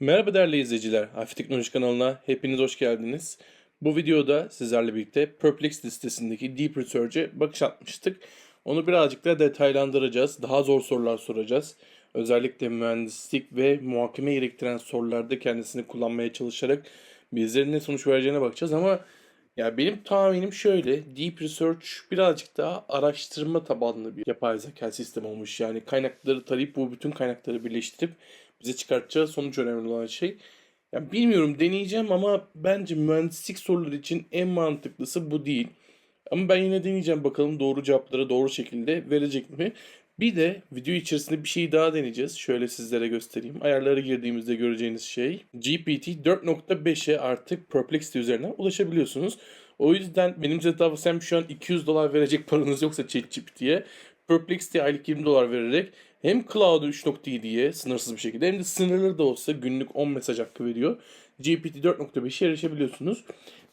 Merhaba değerli izleyiciler. Hafif Teknoloji kanalına hepiniz hoş geldiniz. Bu videoda sizlerle birlikte Perplex listesindeki Deep Research'e bakış atmıştık. Onu birazcık daha detaylandıracağız. Daha zor sorular soracağız. Özellikle mühendislik ve muhakeme gerektiren sorularda kendisini kullanmaya çalışarak bizlerin ne sonuç vereceğine bakacağız ama ya benim tahminim şöyle. Deep Research birazcık daha araştırma tabanlı bir yapay zeka sistemi olmuş. Yani kaynakları tarayıp bu bütün kaynakları birleştirip bize çıkartacağı sonuç önemli olan şey. Ya bilmiyorum deneyeceğim ama bence mühendislik soruları için en mantıklısı bu değil. Ama ben yine deneyeceğim bakalım doğru cevapları doğru şekilde verecek mi? Bir de video içerisinde bir şey daha deneyeceğiz. Şöyle sizlere göstereyim. Ayarlara girdiğimizde göreceğiniz şey GPT 4.5'e artık Perplexity üzerinden ulaşabiliyorsunuz. O yüzden benim size tavsiyem şu an 200 dolar verecek paranız yoksa ChatGPT'ye Perplexity aylık 20 dolar vererek hem Cloud 3.7'ye sınırsız bir şekilde hem de sınırlı da olsa günlük 10 mesaj hakkı veriyor. GPT 4.5'e erişebiliyorsunuz.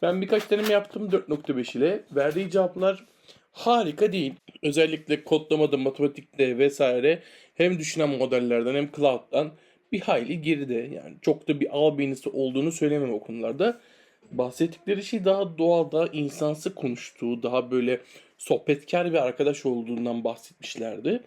Ben birkaç deneme yaptım 4.5 ile. Verdiği cevaplar harika değil. Özellikle kodlamada, matematikte vesaire hem düşünen modellerden hem cloud'dan bir hayli geride. Yani çok da bir ağ beynisi olduğunu söylemem o konularda. Bahsettikleri şey daha doğal, daha insansı konuştuğu, daha böyle sohbetkar bir arkadaş olduğundan bahsetmişlerdi.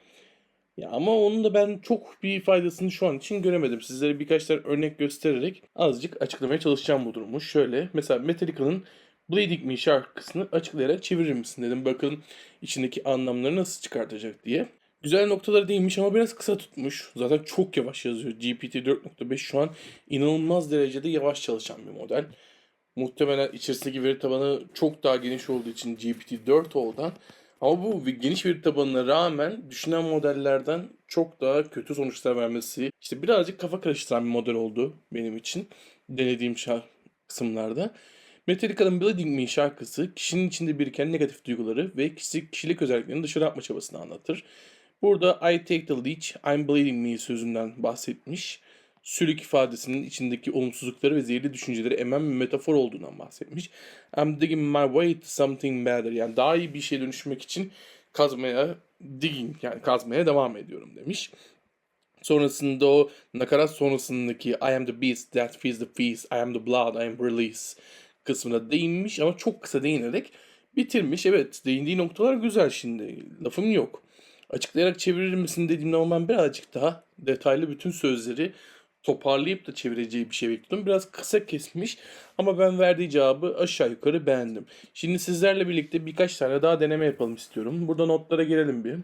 Ya ama onun da ben çok bir faydasını şu an için göremedim. Sizlere birkaç tane örnek göstererek azıcık açıklamaya çalışacağım bu durumu. Şöyle mesela Metallica'nın Bleeding Me şarkısını açıklayarak çevirir misin dedim. Bakın içindeki anlamları nasıl çıkartacak diye. Güzel noktaları değinmiş ama biraz kısa tutmuş. Zaten çok yavaş yazıyor. GPT 4.5 şu an inanılmaz derecede yavaş çalışan bir model. Muhtemelen içerisindeki veri tabanı çok daha geniş olduğu için GPT-4 oldan ama bu geniş veri tabanına rağmen düşünen modellerden çok daha kötü sonuçlar vermesi işte birazcık kafa karıştıran bir model oldu benim için denediğim şarkı kısımlarda. Metallica'nın Bleeding Me şarkısı kişinin içinde biriken negatif duyguları ve kişi, kişilik özelliklerini dışarı atma çabasını anlatır. Burada I take the leech, I'm bleeding me sözünden bahsetmiş sülük ifadesinin içindeki olumsuzlukları ve zehirli düşünceleri emen bir metafor olduğundan bahsetmiş. I'm digging my way to something better. Yani daha iyi bir şeye dönüşmek için kazmaya, digging yani kazmaya devam ediyorum demiş. Sonrasında o nakarat sonrasındaki I am the beast that feeds the feast, I am the blood, I am release kısmına değinmiş ama çok kısa değinerek bitirmiş. Evet değindiği noktalar güzel şimdi. Lafım yok. Açıklayarak çevirir misin dediğimde ama ben birazcık daha detaylı bütün sözleri toparlayıp da çevireceği bir şey bekliyordum. Biraz kısa kesmiş ama ben verdiği cevabı aşağı yukarı beğendim. Şimdi sizlerle birlikte birkaç tane daha deneme yapalım istiyorum. Burada notlara girelim bir.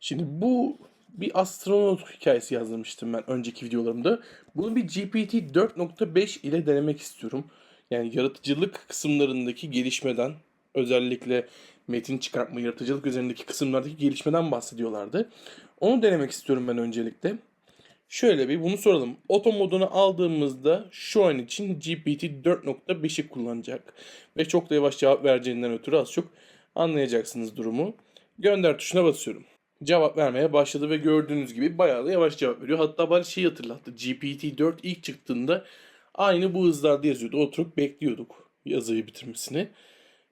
Şimdi bu bir astronot hikayesi yazmıştım ben önceki videolarımda. Bunu bir GPT 4.5 ile denemek istiyorum. Yani yaratıcılık kısımlarındaki gelişmeden özellikle metin çıkartma, yaratıcılık üzerindeki kısımlardaki gelişmeden bahsediyorlardı. Onu denemek istiyorum ben öncelikle. Şöyle bir bunu soralım. Oto modunu aldığımızda şu an için GPT 4.5'i kullanacak. Ve çok da yavaş cevap vereceğinden ötürü az çok anlayacaksınız durumu. Gönder tuşuna basıyorum. Cevap vermeye başladı ve gördüğünüz gibi bayağı da yavaş cevap veriyor. Hatta bana şey hatırlattı. GPT 4 ilk çıktığında aynı bu hızlarda yazıyordu. Oturup bekliyorduk yazıyı bitirmesini.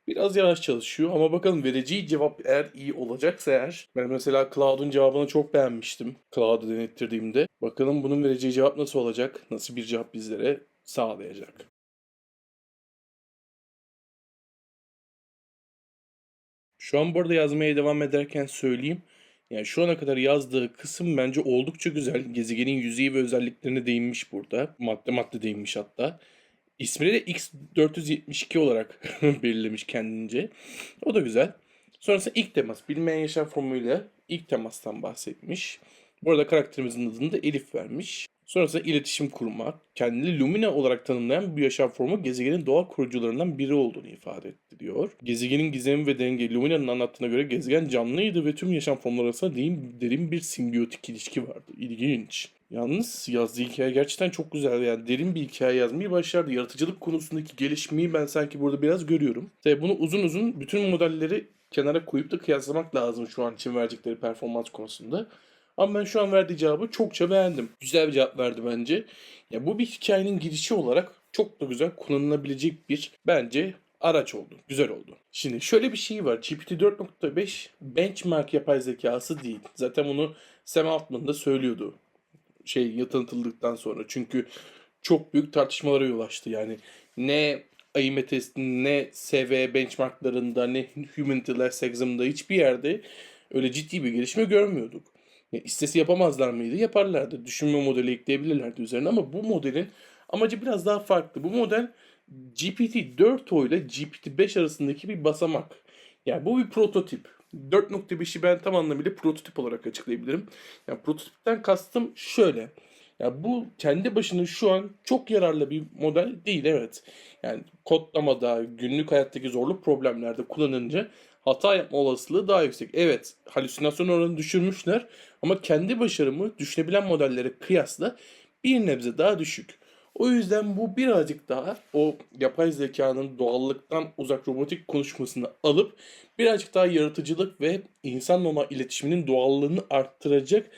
Biraz yavaş çalışıyor ama bakalım vereceği cevap eğer iyi olacaksa eğer. Ben mesela Cloud'un cevabını çok beğenmiştim. Cloud'u denettirdiğimde. Bakalım bunun vereceği cevap nasıl olacak? Nasıl bir cevap bizlere sağlayacak? Şu an burada yazmaya devam ederken söyleyeyim. Yani şu ana kadar yazdığı kısım bence oldukça güzel. Gezegenin yüzeyi ve özelliklerine değinmiş burada. Madde madde değinmiş hatta. İsmini de X472 olarak belirlemiş kendince. O da güzel. Sonrasında ilk temas. Bilmeyen yaşam formuyla ilk temastan bahsetmiş. Bu arada karakterimizin adını da Elif vermiş. Sonrasında iletişim kurmak. Kendini Lumina olarak tanımlayan bu yaşam formu gezegenin doğal kurucularından biri olduğunu ifade etti diyor. Gezegenin gizemi ve denge Lumina'nın anlattığına göre gezegen canlıydı ve tüm yaşam formları arasında derin, derin bir simbiyotik ilişki vardı. İlginç. Yalnız yazdığı hikaye gerçekten çok güzel. Yani derin bir hikaye yazmayı başardı. Yaratıcılık konusundaki gelişmeyi ben sanki burada biraz görüyorum. Tabi bunu uzun uzun bütün modelleri kenara koyup da kıyaslamak lazım şu an için verecekleri performans konusunda. Ama ben şu an verdiği cevabı çokça beğendim. Güzel bir cevap verdi bence. Ya bu bir hikayenin girişi olarak çok da güzel kullanılabilecek bir bence araç oldu. Güzel oldu. Şimdi şöyle bir şey var. GPT 4.5 benchmark yapay zekası değil. Zaten bunu Sam Altman da söylüyordu şey tanıtıldıktan sonra. Çünkü çok büyük tartışmalara yol açtı. Yani ne AIME testinde, ne SV benchmarklarında, ne Humanity Last Exam'da hiçbir yerde öyle ciddi bir gelişme görmüyorduk. Ya istesi yapamazlar mıydı? Yaparlardı. Düşünme modeli ekleyebilirlerdi üzerine ama bu modelin amacı biraz daha farklı. Bu model GPT-4o ile GPT-5 arasındaki bir basamak. Yani bu bir prototip. 4.5'i ben tam anlamıyla prototip olarak açıklayabilirim. Yani prototipten kastım şöyle. Ya bu kendi başına şu an çok yararlı bir model değil evet. Yani kodlamada, günlük hayattaki zorluk problemlerde kullanınca hata yapma olasılığı daha yüksek. Evet, halüsinasyon oranını düşürmüşler ama kendi başarımı düşünebilen modellere kıyasla bir nebze daha düşük. O yüzden bu birazcık daha o yapay zekanın doğallıktan uzak robotik konuşmasını alıp birazcık daha yaratıcılık ve insanla olan iletişiminin doğallığını arttıracak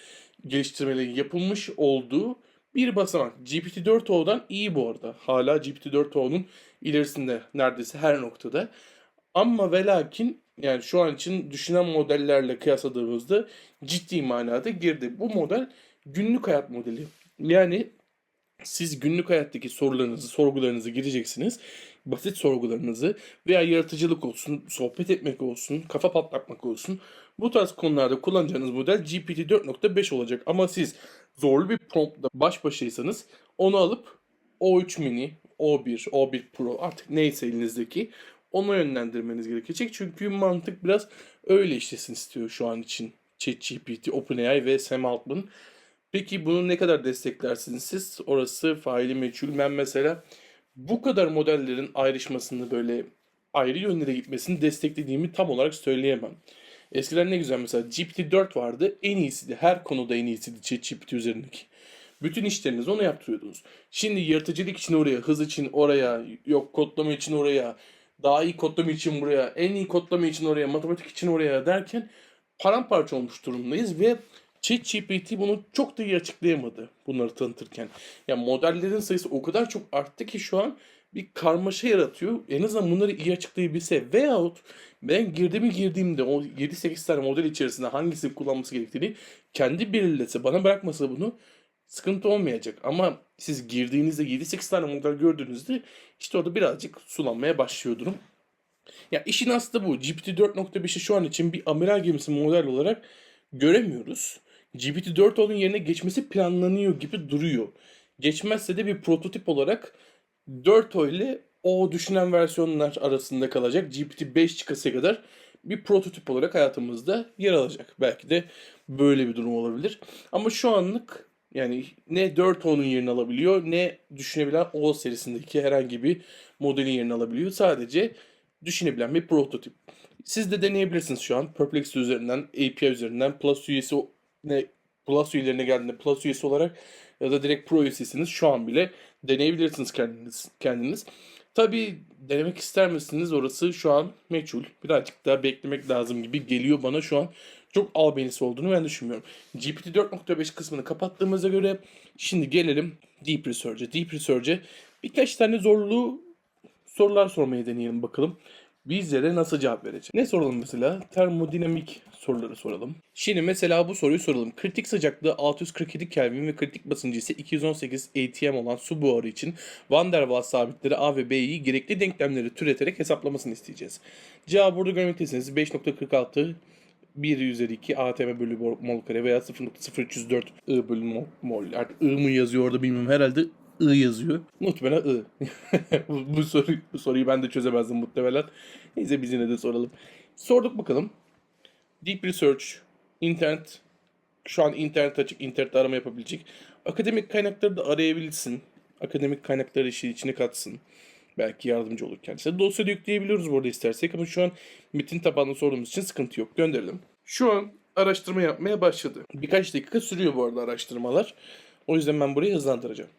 geliştirmelerin yapılmış olduğu bir basamak. GPT-4o'dan iyi bu arada. Hala GPT-4o'nun ilerisinde neredeyse her noktada. Ama ve lakin yani şu an için düşünen modellerle kıyasladığımızda ciddi manada girdi. Bu model günlük hayat modeli. Yani siz günlük hayattaki sorularınızı, sorgularınızı gireceksiniz. Basit sorgularınızı veya yaratıcılık olsun, sohbet etmek olsun, kafa patlatmak olsun. Bu tarz konularda kullanacağınız model GPT 4.5 olacak. Ama siz zorlu bir promptla baş başaysanız onu alıp O3 mini, O1, O1 Pro artık neyse elinizdeki ona yönlendirmeniz gerekecek. Çünkü mantık biraz öyle işlesin istiyor şu an için ChatGPT, OpenAI ve Sam Altman. Peki bunu ne kadar desteklersiniz siz? Orası faili meçhul. Ben mesela bu kadar modellerin ayrışmasını böyle ayrı yönlere gitmesini desteklediğimi tam olarak söyleyemem. Eskiden ne güzel mesela GPT-4 vardı. En iyisiydi. Her konuda en iyisiydi ChatGPT üzerindeki. Bütün işlerinizi ona yaptırıyordunuz. Şimdi yaratıcılık için oraya, hız için oraya, yok kodlama için oraya, daha iyi kodlama için buraya, en iyi kodlama için oraya, matematik için oraya derken paramparça olmuş durumdayız ve ChatGPT bunu çok da iyi açıklayamadı bunları tanıtırken. Yani modellerin sayısı o kadar çok arttı ki şu an bir karmaşa yaratıyor. En azından bunları iyi açıklayabilse veyahut ben girdiğimi girdiğimde o 7-8 tane model içerisinde hangisini kullanması gerektiğini kendi belirlese bana bırakmasa bunu sıkıntı olmayacak. Ama siz girdiğinizde 7-8 tane model gördüğünüzde işte orada birazcık sulanmaya başlıyor durum. Ya işin aslı bu. GPT 4.5'i şu an için bir amiral gemisi model olarak göremiyoruz. GPT-4o'nun yerine geçmesi planlanıyor gibi duruyor. Geçmezse de bir prototip olarak 4o ile o düşünen versiyonlar arasında kalacak. GPT-5 çıkasıya kadar bir prototip olarak hayatımızda yer alacak. Belki de böyle bir durum olabilir. Ama şu anlık yani ne 4o'nun yerini alabiliyor ne düşünebilen O serisindeki herhangi bir modelin yerini alabiliyor. Sadece düşünebilen bir prototip. Siz de deneyebilirsiniz şu an. Perplexity üzerinden, API üzerinden Plus üyesi ne Plus üyelerine geldiğinde Plus üyesi olarak ya da direkt Pro üyesisiniz şu an bile deneyebilirsiniz kendiniz. kendiniz. Tabii denemek ister misiniz orası şu an meçhul. Birazcık daha beklemek lazım gibi geliyor bana şu an. Çok albenisi olduğunu ben düşünmüyorum. GPT 4.5 kısmını kapattığımıza göre şimdi gelelim Deep Research'e. Deep Research'e birkaç tane zorlu sorular sormaya deneyelim bakalım bizlere nasıl cevap verecek? Ne soralım mesela? Termodinamik soruları soralım. Şimdi mesela bu soruyu soralım. Kritik sıcaklığı 647 Kelvin ve kritik basıncı ise 218 atm olan su buharı için Van der Waals sabitleri A ve B'yi gerekli denklemleri türeterek hesaplamasını isteyeceğiz. Cevabı burada görmektesiniz. 5.46 1 üzeri 2 atm bölü mol kare veya 0.0304 I bölü mol, mol. Artık I mı yazıyor orada bilmiyorum. Herhalde I yazıyor. Muhtemelen I. bu, bu, soru, bu soruyu ben de çözemezdim muhtemelen. Neyse biz yine de soralım. Sorduk bakalım. Deep Research, internet, şu an internet açık, internet arama yapabilecek. Akademik kaynakları da arayabilsin. Akademik kaynakları işi içine katsın. Belki yardımcı olur kendisine. Dosya da yükleyebiliyoruz burada istersek ama şu an metin tabanlı sorduğumuz için sıkıntı yok. Gönderelim. Şu an araştırma yapmaya başladı. Birkaç dakika sürüyor bu arada araştırmalar. O yüzden ben burayı hızlandıracağım.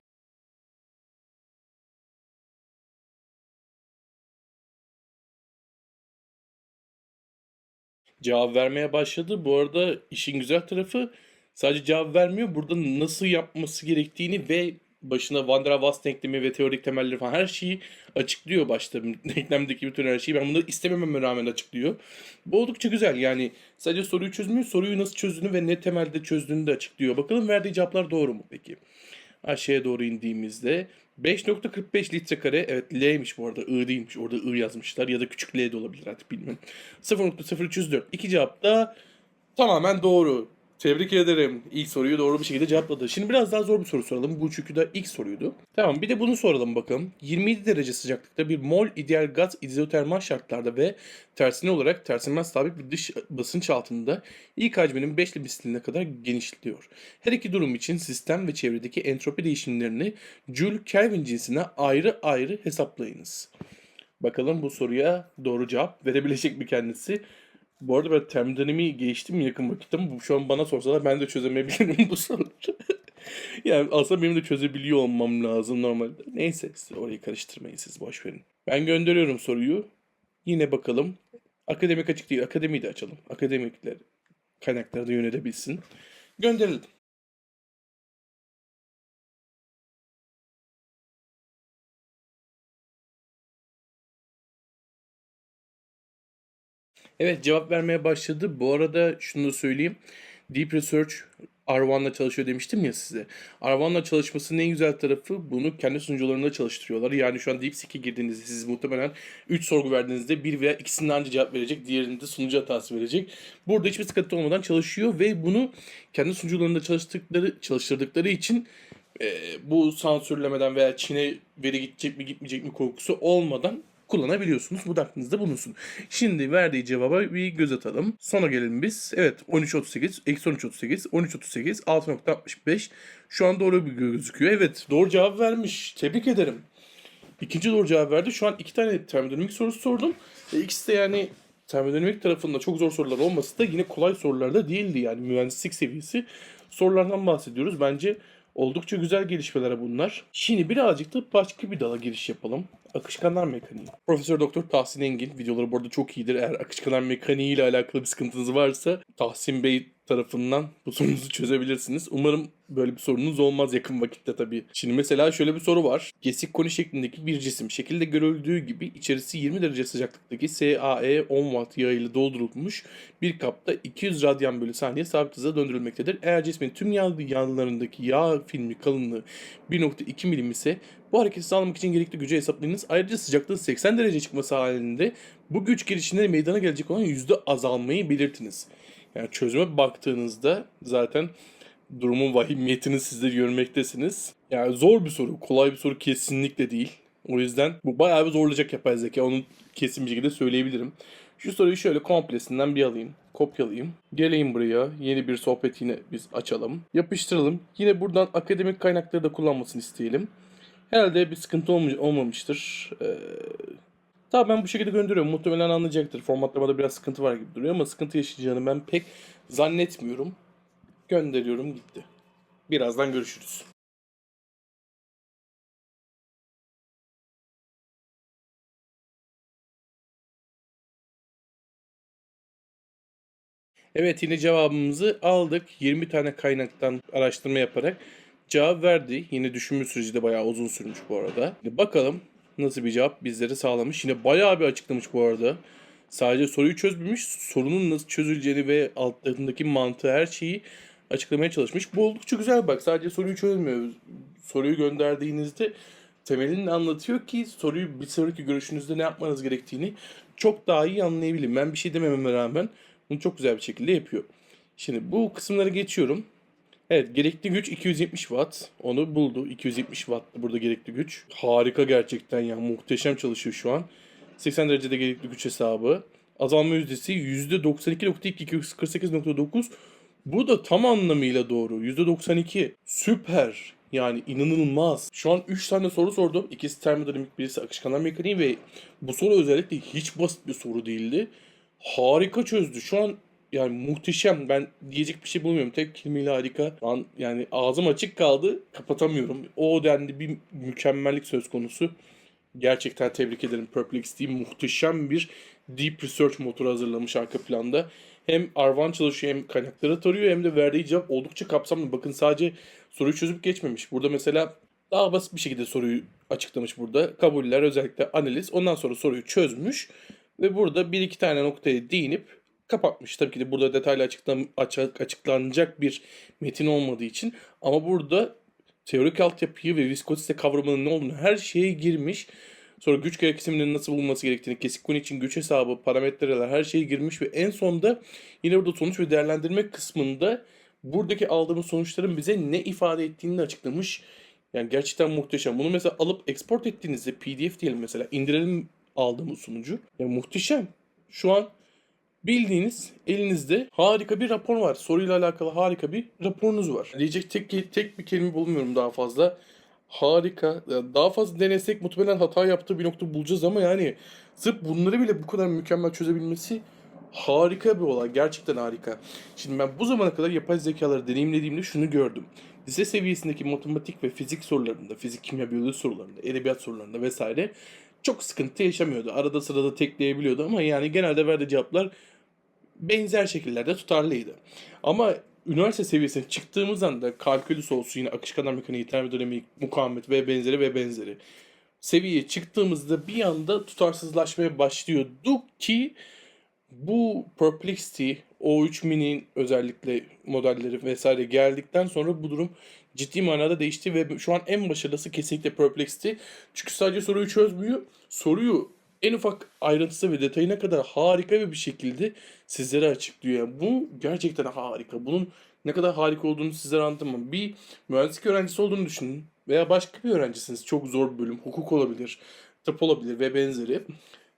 Cevap vermeye başladı. Bu arada işin güzel tarafı sadece cevap vermiyor. Burada nasıl yapması gerektiğini ve başına Van der Waals denklemi ve teorik temelleri falan her şeyi açıklıyor başta. Denklemdeki bütün her şeyi. Ben bunları istemememe rağmen açıklıyor. Bu oldukça güzel. Yani sadece soruyu çözmüyor, soruyu nasıl çözdüğünü ve ne temelde çözdüğünü de açıklıyor. Bakalım verdiği cevaplar doğru mu peki? aşağıya doğru indiğimizde 5.45 litre kare evet L'ymiş bu arada I değilmiş orada I yazmışlar ya da küçük L de olabilir artık bilmiyorum. 0.0304 iki cevap da tamamen doğru. Tebrik ederim. İlk soruyu doğru bir şekilde cevapladı. Şimdi biraz daha zor bir soru soralım. Bu çünkü de ilk soruydu. Tamam bir de bunu soralım bakalım. 27 derece sıcaklıkta bir mol ideal gaz izotermal şartlarda ve tersine olarak tersinden sabit bir dış basınç altında ilk hacminin 5 misline kadar genişliyor. Her iki durum için sistem ve çevredeki entropi değişimlerini Joule Kelvin cinsine ayrı ayrı hesaplayınız. Bakalım bu soruya doğru cevap verebilecek mi kendisi? Bu arada ben termodinamiği geçtim yakın vakitte ama şu an bana sorsalar ben de çözemeyebilirim bu soruları. yani aslında benim de çözebiliyor olmam lazım normalde. Neyse siz orayı karıştırmayın siz boş. Ben gönderiyorum soruyu. Yine bakalım. Akademik açık değil. Akademiyi de açalım. Akademikler kaynakları da yönetebilsin. Gönderelim. Evet cevap vermeye başladı. Bu arada şunu da söyleyeyim. Deep Research R1'la çalışıyor demiştim ya size. R1'la çalışmasının en güzel tarafı bunu kendi sunucularında çalıştırıyorlar. Yani şu an DeepSeek'e girdiğinizde siz muhtemelen 3 sorgu verdiğinizde bir veya ikisinden önce cevap verecek. Diğerinde sunucu hatası verecek. Burada hiçbir sıkıntı olmadan çalışıyor ve bunu kendi sunucularında çalıştıkları, çalıştırdıkları için e, bu sansürlemeden veya Çin'e veri gidecek mi gitmeyecek mi korkusu olmadan kullanabiliyorsunuz. Bu da aklınızda bulunsun. Şimdi verdiği cevaba bir göz atalım. Sona gelelim biz. Evet 13.38, eksi 13.38, 13.38, 6.65. Şu an doğru bir gözüküyor. Evet doğru cevap vermiş. Tebrik ederim. İkinci doğru cevap verdi. Şu an iki tane termodinamik sorusu sordum. E, ikisi de yani termodinamik tarafında çok zor sorular olması da yine kolay sorular da değildi. Yani mühendislik seviyesi sorulardan bahsediyoruz. Bence oldukça güzel gelişmeler bunlar. Şimdi birazcık da başka bir dala giriş yapalım. Akışkanlar mekaniği. Profesör Doktor Tahsin Engin videoları burada çok iyidir. Eğer akışkanlar mekaniği ile alakalı bir sıkıntınız varsa Tahsin Bey tarafından bu sorunuzu çözebilirsiniz. Umarım böyle bir sorunuz olmaz yakın vakitte tabii. Şimdi mesela şöyle bir soru var. Kesik koni şeklindeki bir cisim şekilde görüldüğü gibi içerisi 20 derece sıcaklıktaki SAE 10 watt yağı ile doldurulmuş bir kapta 200 radyan bölü saniye sabit hıza döndürülmektedir. Eğer cismin tüm yanlarındaki yağ filmi kalınlığı 1.2 milim ise bu hareketi sağlamak için gerekli gücü hesaplayınız. Ayrıca sıcaklığın 80 derece çıkması halinde bu güç girişinde meydana gelecek olan yüzde azalmayı belirtiniz. Yani çözüme baktığınızda zaten durumun vahimiyetini siz de görmektesiniz. Yani zor bir soru, kolay bir soru kesinlikle değil. O yüzden bu bayağı bir zorlayacak yapay zeka. Onu kesin bir şekilde söyleyebilirim. Şu soruyu şöyle komplesinden bir alayım. Kopyalayayım. Geleyim buraya. Yeni bir sohbet yine biz açalım. Yapıştıralım. Yine buradan akademik kaynakları da kullanmasını isteyelim. Herhalde bir sıkıntı olma- olmamıştır. Ee, Tabii ben bu şekilde gönderiyorum. Muhtemelen anlayacaktır. Formatlamada biraz sıkıntı var gibi duruyor ama sıkıntı yaşayacağını ben pek zannetmiyorum. Gönderiyorum gitti. Birazdan görüşürüz. Evet yine cevabımızı aldık. 20 tane kaynaktan araştırma yaparak cevap verdi. Yine düşünme süreci de bayağı uzun sürmüş bu arada. Bakalım nasıl bir cevap bizlere sağlamış. Yine bayağı bir açıklamış bu arada. Sadece soruyu çözmemiş, sorunun nasıl çözüleceğini ve altlarındaki mantığı her şeyi açıklamaya çalışmış. Bu oldukça güzel bak. Sadece soruyu çözmüyor. Soruyu gönderdiğinizde temelini anlatıyor ki soruyu bir sonraki görüşünüzde ne yapmanız gerektiğini çok daha iyi anlayabilirim. Ben bir şey demememe rağmen bunu çok güzel bir şekilde yapıyor. Şimdi bu kısımları geçiyorum. Evet gerekli güç 270 watt. Onu buldu. 270 watt burada gerekli güç. Harika gerçekten ya. Muhteşem çalışıyor şu an. 80 derecede gerekli güç hesabı. Azalma yüzdesi %92.2 248.9. Bu da tam anlamıyla doğru. %92. Süper. Yani inanılmaz. Şu an 3 tane soru sordum. İkisi termodinamik, birisi akışkanlar mekaniği ve bu soru özellikle hiç basit bir soru değildi. Harika çözdü. Şu an yani muhteşem. Ben diyecek bir şey bulmuyorum. Tek kelimeyle harika. Şu an yani ağzım açık kaldı. Kapatamıyorum. O denli bir mükemmellik söz konusu. Gerçekten tebrik ederim Perplexity. Muhteşem bir Deep Research motoru hazırlamış arka planda. Hem R1 çalışıyor hem kaynakları tarıyor hem de verdiği cevap oldukça kapsamlı. Bakın sadece soruyu çözüp geçmemiş. Burada mesela daha basit bir şekilde soruyu açıklamış burada. Kabuller özellikle analiz. Ondan sonra soruyu çözmüş. Ve burada bir iki tane noktaya değinip kapatmış. Tabii ki de burada detaylı açıklan, açık, açıklanacak bir metin olmadığı için. Ama burada teorik altyapıyı ve viskozite kavramının ne olduğunu her şeye girmiş. Sonra güç gereksinimlerinin nasıl bulunması gerektiğini, kesik konu için güç hesabı, parametreler her şeye girmiş ve en sonunda yine burada sonuç ve değerlendirme kısmında buradaki aldığımız sonuçların bize ne ifade ettiğini de açıklamış. Yani gerçekten muhteşem. Bunu mesela alıp export ettiğinizde PDF diyelim mesela indirelim aldığımız sonucu. Yani muhteşem. Şu an bildiğiniz elinizde harika bir rapor var. Soruyla alakalı harika bir raporunuz var. Diyecek tek, tek bir kelime bulmuyorum daha fazla. Harika. Daha fazla denesek muhtemelen hata yaptığı bir nokta bulacağız ama yani sırf bunları bile bu kadar mükemmel çözebilmesi harika bir olay. Gerçekten harika. Şimdi ben bu zamana kadar yapay zekaları deneyimlediğimde şunu gördüm. Lise seviyesindeki matematik ve fizik sorularında, fizik, kimya, biyoloji sorularında, edebiyat sorularında vesaire çok sıkıntı yaşamıyordu. Arada sırada tekleyebiliyordu ama yani genelde verdiği cevaplar benzer şekillerde tutarlıydı. Ama üniversite seviyesine çıktığımız anda kalkülüs olsun yine akışkanlar mekaniği, termodinamik, mukavemet ve benzeri ve benzeri seviyeye çıktığımızda bir anda tutarsızlaşmaya başlıyorduk ki bu Perplexity, O3 Mini'nin özellikle modelleri vesaire geldikten sonra bu durum ciddi manada değişti ve şu an en başarılısı kesinlikle Perplexity. Çünkü sadece soruyu çözmüyor, soruyu en ufak ayrıntısı ve detayına kadar harika bir şekilde sizlere açıklıyor. Yani bu gerçekten harika. Bunun ne kadar harika olduğunu sizlere anlatamam. Bir mühendislik öğrencisi olduğunu düşünün veya başka bir öğrencisiniz. Çok zor bir bölüm. Hukuk olabilir, tıp olabilir ve benzeri.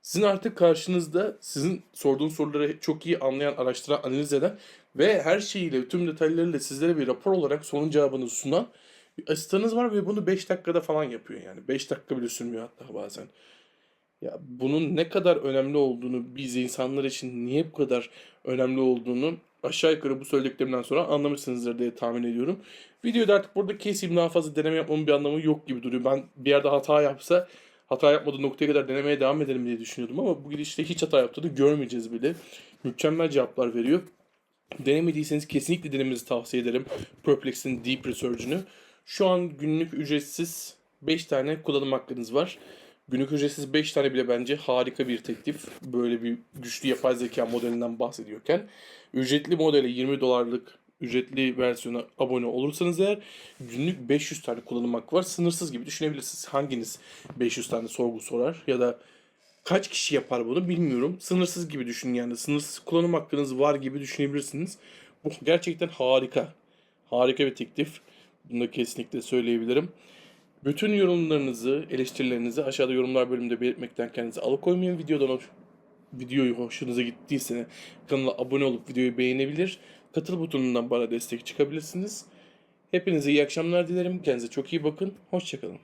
Sizin artık karşınızda sizin sorduğunuz soruları çok iyi anlayan, araştıran, analiz eden ve her şeyiyle, tüm detaylarıyla sizlere bir rapor olarak sorun cevabını sunan bir asistanınız var ve bunu 5 dakikada falan yapıyor yani. 5 dakika bile sürmüyor hatta bazen. Ya bunun ne kadar önemli olduğunu biz insanlar için niye bu kadar önemli olduğunu aşağı yukarı bu söylediklerimden sonra anlamışsınızdır diye tahmin ediyorum. Videoda artık burada keseyim daha fazla deneme yapmamın bir anlamı yok gibi duruyor. Ben bir yerde hata yapsa hata yapmadığı noktaya kadar denemeye devam edelim diye düşünüyordum ama bu gidişte hiç hata yaptığını görmeyeceğiz bile. Mükemmel cevaplar veriyor. Denemediyseniz kesinlikle denemenizi tavsiye ederim. Perplex'in Deep Research'ünü. Şu an günlük ücretsiz 5 tane kullanım hakkınız var. Günlük ücretsiz 5 tane bile bence harika bir teklif. Böyle bir güçlü yapay zeka modelinden bahsediyorken. Ücretli modele 20 dolarlık ücretli versiyona abone olursanız eğer günlük 500 tane kullanım hakkı var. Sınırsız gibi düşünebilirsiniz. Hanginiz 500 tane sorgu sorar ya da kaç kişi yapar bunu bilmiyorum. Sınırsız gibi düşünün yani. Sınırsız kullanım hakkınız var gibi düşünebilirsiniz. Bu gerçekten harika. Harika bir teklif. Bunu da kesinlikle söyleyebilirim. Bütün yorumlarınızı, eleştirilerinizi aşağıda yorumlar bölümünde belirtmekten kendinizi alıkoymayın. Videodan hoş, videoyu hoşunuza gittiyse kanala abone olup videoyu beğenebilir. Katıl butonundan bana destek çıkabilirsiniz. Hepinize iyi akşamlar dilerim. Kendinize çok iyi bakın. Hoşçakalın.